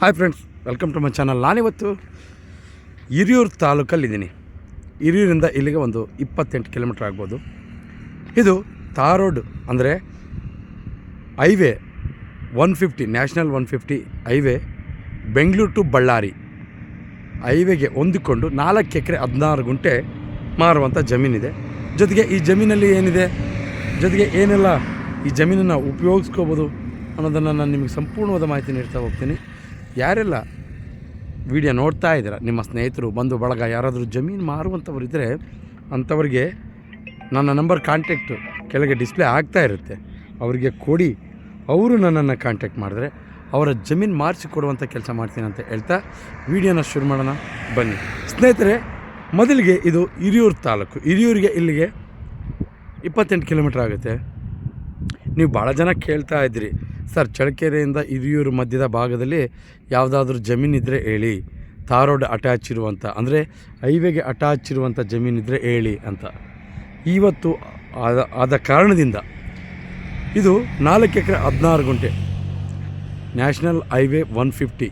Hi friends welcome to my channel ನಾನಿವತ್ತು ಹಿರಿಯೂರು ತಾಲೂಕಲ್ಲಿದ್ದೀನಿ. ಹಿರಿಯೂರಿಂದ ಇಲ್ಲಿಗೆ ಒಂದು ಇಪ್ಪತ್ತೆಂಟು ಕಿಲೋಮೀಟ್ರ್ ಆಗ್ಬೋದು. ಇದು ತಾರ್ ರೋಡ್ ಅಂದರೆ highway one fifty national one fifty highway Bengaluru to Ballari ಹೈವೇಗೆ ಹೊಂದಿಕೊಂಡು ನಾಲ್ಕು ಎಕರೆ ಹದಿನಾರು ಗುಂಟೆ ಮಾರುವಂಥ ಜಮೀನಿದೆ. ಜೊತೆಗೆ ಈ ಜಮೀನಲ್ಲಿ ಏನಿದೆ? ಜೊತೆಗೆ ಏನೆಲ್ಲ ಈ ಜಮೀನನ್ನು ಉಪಯೋಗಿಸ್ಕೋಬೋದು ಅನ್ನೋದನ್ನು ನಾನು ನಿಮಗೆ ಸಂಪೂರ್ಣವಾದ ಮಾಹಿತಿ ನೀಡ್ತಾ ಹೋಗ್ತೀನಿ. ಯಾರೆಲ್ಲ ವಿಡಿಯೋ ನೋಡ್ತಾ ಇದ್ದೀರ, ನಿಮ್ಮ ಸ್ನೇಹಿತರು, ಬಂಧು, ಬಳಗ, ಯಾರಾದರೂ ಜಮೀನು ಮಾರುವಂಥವ್ರು ಇದ್ದರೆ ಅಂಥವ್ರಿಗೆ ನನ್ನ ನಂಬರ್ ಕಾಂಟ್ಯಾಕ್ಟು ಕೆಳಗೆ ಡಿಸ್ಪ್ಲೇ ಆಗ್ತಾ ಇರುತ್ತೆ. ಅವರಿಗೆ ಕೊಡಿ. ಅವರು ನನ್ನನ್ನು ಕಾಂಟ್ಯಾಕ್ಟ್ ಮಾಡಿದ್ರೆ ಅವರ ಜಮೀನು ಮಾರಿಸಿ ಕೊಡುವಂಥ ಕೆಲಸ ಮಾಡ್ತೀನಿ ಅಂತ ಹೇಳ್ತಾ ವಿಡಿಯೋನ ಶುರು ಮಾಡೋಣ. ಬನ್ನಿ. ಸ್ನೇಹಿತರೆ, ಮೊದಲಿಗೆ ಇದು ಹಿರಿಯೂರು ತಾಲೂಕು. ಹಿರಿಯೂರಿಗೆ ಇಲ್ಲಿಗೆ ಇಪ್ಪತ್ತೆಂಟು ಕಿಲೋಮೀಟ್ರ್ ಆಗುತ್ತೆ. ನೀವು ಭಾಳ ಜನ ಕೇಳ್ತಾ ಇದ್ರಿ ಸರ್, ಚಳ್ಳಕೆರೆಯಿಂದ ಹಿರಿಯೂರು ಮಧ್ಯದ ಭಾಗದಲ್ಲಿ ಯಾವುದಾದ್ರೂ ಜಮೀನಿದ್ದರೆ ಹೇಳಿ ತಾರ್ ರೋಡ್ ಅಟ್ಯಾಚ್ ಇರುವಂಥ ಅಂದರೆ ಹೈವೇಗೆ ಅಟ್ಯಾಚ್ ಇರುವಂಥ ಜಮೀನಿದ್ದರೆ ಹೇಳಿ ಅಂತ. ಇವತ್ತು ಆದ ಆದ ಕಾರಣದಿಂದ ಇದು ನಾಲ್ಕು ಎಕರೆ ಹದಿನಾರು ಗುಂಟೆ, ನ್ಯಾಷನಲ್ ಹೈವೇ ಒನ್ ಫಿಫ್ಟಿ.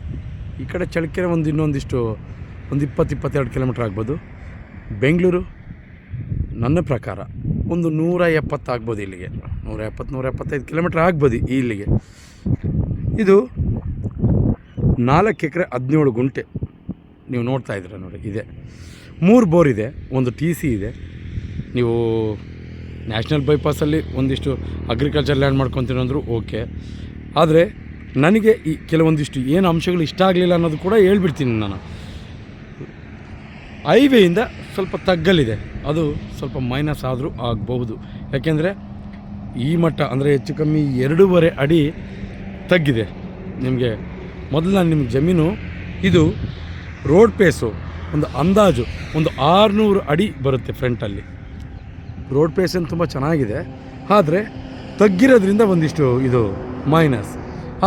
ಈ ಕಡೆ ಚಳ್ಳಕೆರೆ ಒಂದು ಇನ್ನೊಂದಿಷ್ಟು ಒಂದು ಇಪ್ಪತ್ತು ಇಪ್ಪತ್ತೆರಡು ಕಿಲೋಮೀಟ್ರ್ ಆಗ್ಬೋದು. ಬೆಂಗಳೂರು, ನನ್ನ ಪ್ರಕಾರ. ಒಂದು ನೂರ ಎಪ್ಪತ್ತು ಆಗ್ಬೋದು ಇಲ್ಲಿಗೆ. ನೂರ ಎಪ್ಪತ್ತು, ನೂರ ಎಪ್ಪತ್ತೈದು ಕಿಲೋಮೀಟ್ರ್ ಆಗ್ಬೋದು ಇಲ್ಲಿಗೆ. ಇದು ನಾಲ್ಕು ಎಕರೆ ಹದಿನೇಳು ಗುಂಟೆ. ನೀವು ನೋಡ್ತಾ ಇದ್ದೀರ ನೋಡಿ, ಇದೆ. ಮೂರು ಬೋರ್ ಇದೆ, ಒಂದು ಟಿ ಸಿ ಇದೆ. ನೀವು ನ್ಯಾಷನಲ್ ಬೈಪಾಸಲ್ಲಿ ಒಂದಿಷ್ಟು ಅಗ್ರಿಕಲ್ಚರ್ ಲ್ಯಾಂಡ್ ಮಾಡ್ಕೊತೀನಿ ಓಕೆ. ಆದರೆ ನನಗೆ ಈ ಕೆಲವೊಂದಿಷ್ಟು ಏನು ಅಂಶಗಳು ಇಷ್ಟ ಆಗಲಿಲ್ಲ ಅನ್ನೋದು ಕೂಡ ಹೇಳ್ಬಿಡ್ತೀನಿ ನಾನು. ಹೈವೇಯಿಂದ ಸ್ವಲ್ಪ ತಗ್ಗಲಿದೆ. ಅದು ಸ್ವಲ್ಪ ಮೈನಸ್ ಆದರೂ ಆಗಬಹುದು. ಯಾಕೆಂದರೆ ಈ ಮಟ್ಟ ಅಂದರೆ ಹೆಚ್ಚು ಕಮ್ಮಿ ಎರಡೂವರೆ ಅಡಿ ತಗ್ಗಿದೆ ನಿಮಗೆ. ಮೊದಲು ನಾನು ನಿಮ್ಗೆ ಜಮೀನು, ಇದು ರೋಡ್ ಪೇಸು, ಒಂದು ಅಂದಾಜು, ಒಂದು ಆರುನೂರು ಅಡಿ ಬರುತ್ತೆ ಫ್ರಂಟಲ್ಲಿ. ರೋಡ್ ಪೇಸ್ ಏನು ತುಂಬ ಚೆನ್ನಾಗಿದೆ. ಆದರೆ ತಗ್ಗಿರೋದ್ರಿಂದ ಒಂದಿಷ್ಟು ಇದು ಮೈನಸ್.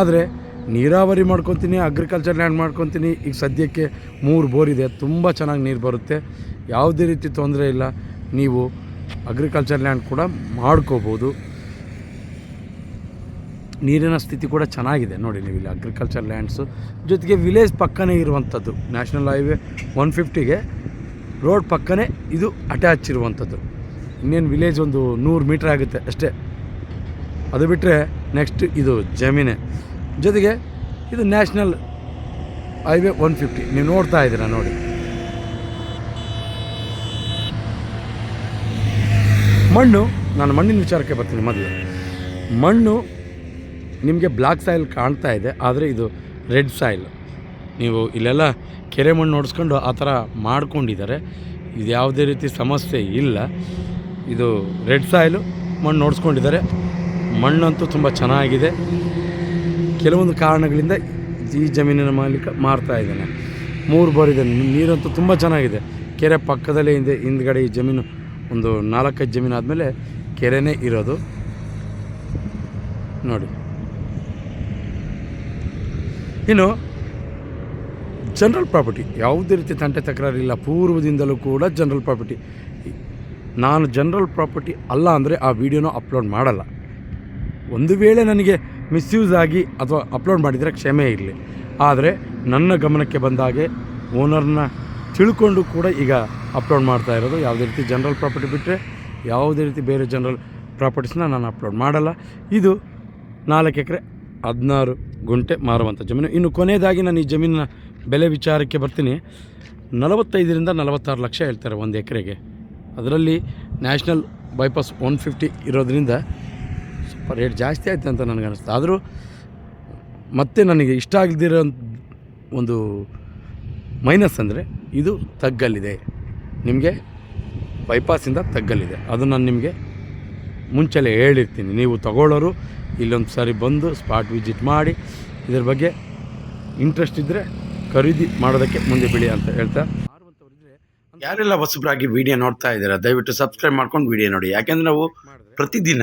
ಆದರೆ ನೀರಾವರಿ ಮಾಡ್ಕೊತೀನಿ ಅಗ್ರಿಕಲ್ಚರ್ ಲ್ಯಾಂಡ್ ಮಾಡ್ಕೊತೀನಿ. ಈಗ ಸದ್ಯಕ್ಕೆ ಮೂರು ಬೋರ್ ಇದೆ, ತುಂಬ ಚೆನ್ನಾಗಿ ನೀರು ಬರುತ್ತೆ. ಯಾವುದೇ ರೀತಿ ತೊಂದರೆ ಇಲ್ಲ, ನೀವು ಅಗ್ರಿಕಲ್ಚರ್ ಲ್ಯಾಂಡ್ ಕೂಡ ಮಾಡ್ಕೋಬೋದು. ನೀರಿನ ಸ್ಥಿತಿ ಕೂಡ ಚೆನ್ನಾಗಿದೆ ನೋಡಿ ನೀವು ಇಲ್ಲಿ ಅಗ್ರಿಕಲ್ಚರ್ ಲ್ಯಾಂಡ್ಸು ಜೊತೆಗೆ ವಿಲೇಜ್ ಪಕ್ಕನೇ ಇರುವಂಥದ್ದು ನ್ಯಾಷನಲ್ ಹೈವೇ ಒನ್ ಫಿಫ್ಟಿಗೆ ರೋಡ್ ಪಕ್ಕನೇ ಇದು ಅಟ್ಯಾಚ್ ಇರುವಂಥದ್ದು. ಇನ್ನೇನು ವಿಲೇಜ್ ಒಂದು ನೂರು ಮೀಟ್ರ್ ಆಗುತ್ತೆ ಅಷ್ಟೇ. ಅದು ಬಿಟ್ಟರೆ ನೆಕ್ಸ್ಟ್ ಇದು ಜಮೀನೆ. ಜೊತೆಗೆ ಇದು ನ್ಯಾಷನಲ್ ಹೈವೇ ಒನ್ ಫಿಫ್ಟಿ. ನೀವು ನೋಡ್ತಾ ಇದ್ದೀರಾ ನೋಡಿ. ಮಣ್ಣು, ನಾನು ಮಣ್ಣಿನ ವಿಚಾರಕ್ಕೆ ಬರ್ತೀನಿ ಮೊದಲು. ಮಣ್ಣು ನಿಮಗೆ ಬ್ಲ್ಯಾಕ್ ಸಾಯಿಲ್ ಕಾಣ್ತಾ ಇದೆ, ಆದರೆ ಇದು ರೆಡ್ ಸಾಯಿಲ್. ನೀವು ಇಲ್ಲೆಲ್ಲ ಕೆರೆ ಮಣ್ಣು ನೋಡಿಸ್ಕೊಂಡು ಆ ಥರ ಮಾಡ್ಕೊಂಡಿದ್ದಾರೆ. ಇದು ಯಾವುದೇ ರೀತಿ ಸಮಸ್ಯೆ ಇಲ್ಲ. ಇದು ರೆಡ್ ಸಾಯಿಲು ಮಣ್ಣು ನೋಡಿಸ್ಕೊಂಡಿದ್ದಾರೆ ಮಣ್ಣಂತೂ ತುಂಬ ಚೆನ್ನಾಗಿದೆ. ಕೆಲವೊಂದು ಕಾರಣಗಳಿಂದ ಈ ಜಮೀನಿನ ಮಾಲೀಕ ಮಾರ್ತಾ ಇದ್ದಾನೆ. ಮೂರು ಬಾರ್ ಇದೆ ನೀರಂತೂ ತುಂಬ ಚೆನ್ನಾಗಿದೆ. ಕೆರೆ ಪಕ್ಕದಲ್ಲೇ ಹಿಂದೆ, ಹಿಂದ್ಗಡೆ ಈ ಜಮೀನು ಒಂದು ನಾಲ್ಕೈದು ಜಮೀನು ಆದಮೇಲೆ ಕೆರೆನೇ ಇರೋದು. ನೋಡಿ. ಇನ್ನು ಜನರಲ್ ಪ್ರಾಪರ್ಟಿ, ಯಾವುದೇ ರೀತಿ ತಂಟೆ ತಕರಾರಿಲ್ಲ ಪೂರ್ವದಿಂದಲೂ ಕೂಡ ಜನರಲ್ ಪ್ರಾಪರ್ಟಿ. ನಾನು ಜನರಲ್ ಪ್ರಾಪರ್ಟಿ ಅಲ್ಲ ಅಂದರೆ ಆ ವಿಡಿಯೋನ ಅಪ್ಲೋಡ್ ಮಾಡಲ್ಲ. ಒಂದು ವೇಳೆ ನನಗೆ ಮಿಸ್ಯೂಸ್ ಆಗಿ ಅಥವಾ ಅಪ್ಲೋಡ್ ಮಾಡಿದರೆ ಕ್ಷಮೆ ಇರಲಿ. ಆದರೆ ನನ್ನ ಗಮನಕ್ಕೆ ಬಂದಾಗೆ ಓನರ್ನ ತಿಳ್ಕೊಂಡು ಕೂಡ ಈಗ ಅಪ್ಲೋಡ್ ಮಾಡ್ತಾ ಇರೋದು. ಯಾವುದೇ ರೀತಿ ಜನರಲ್ ಪ್ರಾಪರ್ಟಿ ಬಿಟ್ಟರೆ ಯಾವುದೇ ರೀತಿ ಬೇರೆ ಜನರಲ್ ಪ್ರಾಪರ್ಟೀಸ್ನ ನಾನು ಅಪ್ಲೋಡ್ ಮಾಡಲ್ಲ. ಇದು ನಾಲ್ಕು ಎಕರೆ ಹದಿನಾರು ಗುಂಟೆ ಮಾರುವಂಥ ಜಮೀನು. ಇನ್ನು ಕೊನೆಯದಾಗಿ ನಾನು ಈ ಜಮೀನಿನ ಬೆಲೆ ವಿಚಾರಕ್ಕೆ ಬರ್ತೀನಿ. ನಲವತ್ತೈದರಿಂದ ನಲವತ್ತಾರು ಲಕ್ಷ ಹೇಳ್ತಾರೆ ಒಂದು ಎಕರೆಗೆ. ಅದರಲ್ಲಿ ನ್ಯಾಷನಲ್ ಬೈಪಾಸ್ ಒನ್ ಫಿಫ್ಟಿ ಇರೋದ್ರಿಂದ ಸ್ವಲ್ಪ ರೇಟ್ ಜಾಸ್ತಿ ಆಯ್ತು ಅಂತ ನನಗೆ ಅನಿಸ್ತು. ಆದರೂ ಮತ್ತೆ ನನಗೆ ಇಷ್ಟ ಆಗದಿರೋ ಒಂದು ಮೈನಸ್ ಅಂದರೆ ಇದು ತಗ್ಗಲ್ಲಿದೆ. ನಿಮಗೆ ಬೈಪಾಸಿಂದ ತಗ್ಗಲ್ಲಿದೆ. ಅದು ನಾನು ನಿಮಗೆ ಮುಂಚೆಲೇ ಹೇಳಿರ್ತೀನಿ. ನೀವು ತಗೊಳ್ಳೋರು ಇಲ್ಲೊಂದು ಸಾರಿ ಬಂದು ಸ್ಪಾಟ್ ವಿಸಿಟ್ ಮಾಡಿ ಇದ್ರ ಬಗ್ಗೆ ಇಂಟ್ರೆಸ್ಟ್ ಇದ್ದರೆ ಖರೀದಿ ಮಾಡೋದಕ್ಕೆ ಮುಂದೆ ಬಿಡಿ ಅಂತ ಹೇಳ್ತಾ. ಯಾರೆಲ್ಲ ಹೊಸಬ್ರಾಗಿ ವಿಡಿಯೋ ನೋಡ್ತಾ ಇದ್ದೀರಾ ದಯವಿಟ್ಟು ಸಬ್ಸ್ಕ್ರೈಬ್ ಮಾಡ್ಕೊಂಡು ವಿಡಿಯೋ ನೋಡಿ. ಯಾಕೆಂದ್ರೆ ನಾವು ಪ್ರತಿದಿನ